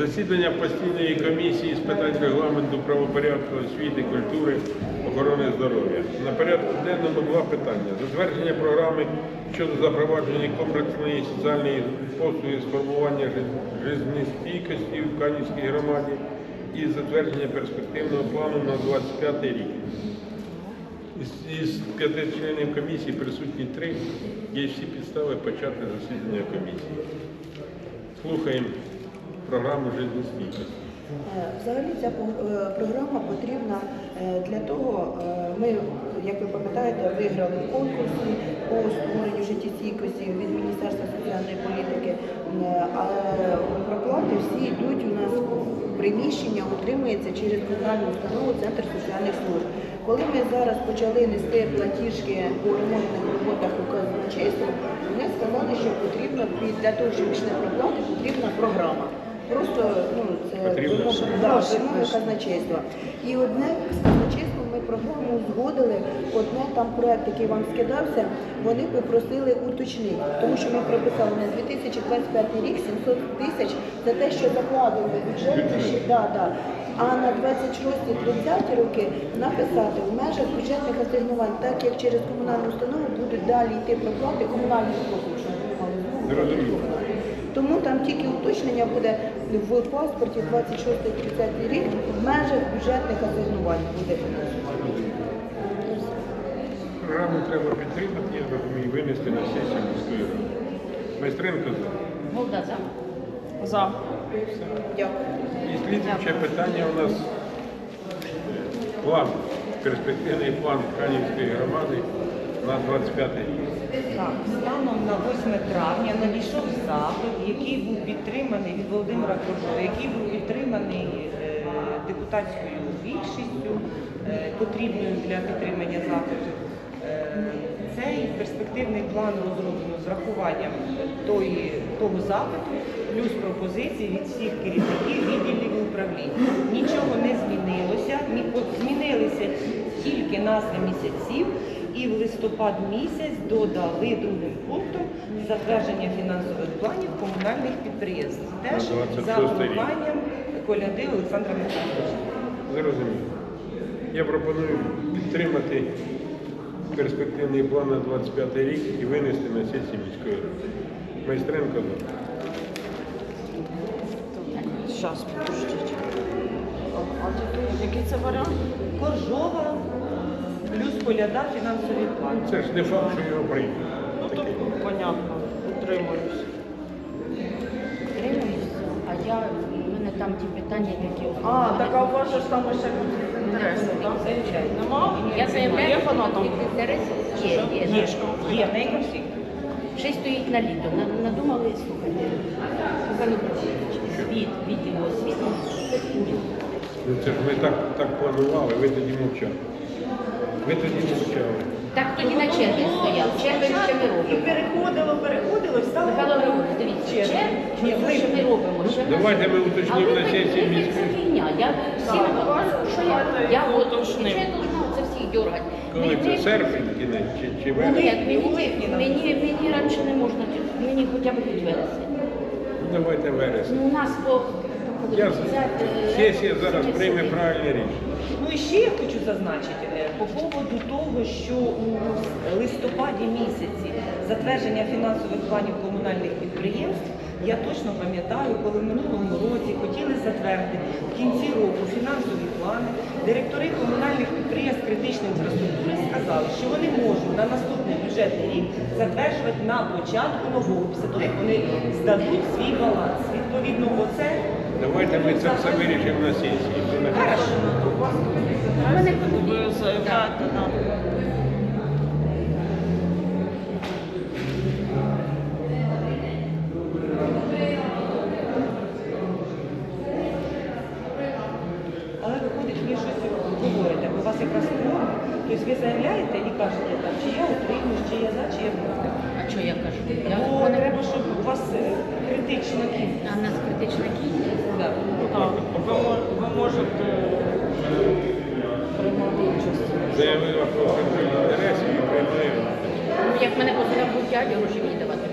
Засідання постійної комісії з питань регламенту, правопорядку, освіти, культури, охорони здоров'я. На порядку денному два питання. Затвердження програми щодо запровадження комплексної соціальної послуги з формування жизнестійкості в Канівській громаді і затвердження перспективного плану на 25 рік. Із, п'яти членів комісії присутні три. Є всі підстави почати засідання комісії. Слухаємо програму жизнестійкості. Е, Взагалі ця е, програма потрібна е, для того, ми, як ви пам'ятаєте, виграли в конкурсі по створенню життєстійкості від Міністерства соціальної політики, а проплати всі йдуть у нас приміщення, утримується через комунальну установу Центр соціальних служб. Коли ми зараз почали нести платіжки по ремонтних роботах у казначейство, вони сказали, що потрібно для того, щоб йшли проплати, потрібна програма. Просто ну, це вимога, да, вимоги казначейства. І одне з казначейством ми програму узгодили, одне там проект, який вам скидався, вони попросили уточнити, тому що ми прописали на 2025 рік 700 тисяч це те, що закладено в ще- Да, да. А на 26-30 роки написати в межах бюджетних асигнувань, так як через комунальну установу будуть далі йти проплати комунальних послуг, Тому там тільки уточнення буде в паспорті 26-30 рік в межах бюджетних асигнувань буде фінансування. Програму треба підтримати, я розумію, винести на сесію міської ради. Майстренко за. Голда за. За. Дякую. І слідуюче питання у нас план, перспективний план Канівської громади на 25 рік. Так, станом на 8 травня надійшов запит, який був підтриманий від Володимира Коржова, який був підтриманий е, депутатською більшістю, е, потрібною для підтримання запиту. Е, Цей перспективний план розроблено з рахуванням тої, того запиту, плюс пропозиції від всіх керівників відділів і управлінь. Нічого не змінилося, змінилися тільки назви місяців, і в листопад місяць додали другим пунктом затвердження фінансових планів комунальних підприємств. Теж На 26 за рік. урахуванням коляди Олександра Михайловича. Зрозуміло. Я пропоную підтримати перспективний план на 25 рік і винести на сесію міської ради. Майстренко за. Зараз, подождіть. Який це варіант? Коржова плюс коляда фінансовий план. Це ж не факт, що його приймуть. Ну то понятно, утримуюсь. Підтримуюсь. А я, у мене там ті питання, які... А, так а у вас же ж там ще конфлікт інтересів, так? Нема? Я заявляю, Є що фанатом? конфлікт інтересів є, є. Є, є, в неї конфлікт. Ще й стоїть на літо. На- Надумали, слухайте, Михайло Петрович, від відділу освіти. Ну, Це ж ми так, так планували, ви тоді мовчали. Ви тоді мовчали. Так тоді на черзі стояв. Черги ще ми І робимо. переходило, переходило, і стало. Михайло Григорович, дивіться, черг, Ні, що ми робимо. Що ми Давайте ми ви на сесії це міської. фігня. Я всі що я, я от, що я должна це всіх дергати. Коли це серпень кінець чи, чи Ні, вересень? мені, у мені, мені раніше не можна, мені хоча б хоч вересень. Ну, Давайте вересень. Ну, у нас по... по- Я, е, сесія зараз прийме правильне рішення. Ну і ще я хочу зазначити е, по поводу того, що у листопаді місяці затвердження фінансових планів комунальних підприємств. Я точно пам'ятаю, коли в минулому році хотіли затвердити в кінці фінансові плани, директори комунальних підприємств критичної інфраструктури сказали, що вони можуть на наступний бюджетний рік затверджувати на початку нового, після того, як вони здадуть свій баланс. Відповідно, оце Давайте ми це все вирішимо на сесії. Хорошо. У мене Ви заявляєте нам. Але виходить, ви щось говорите, бо у вас якраз кворум, тобто ви заявляєте і кажете, там, чи я утримуюсь, чи я за, чи я проти. А що я кажу? Я, Бо мене- треба, щоб у вас е, критична кількість. А в нас критична кількість. Да. Так, ви, мо- ви можете приймати участь. Заявила про конфлікт інтересів і приймаємо. Ну, як мене був дядя, гроші мені давати.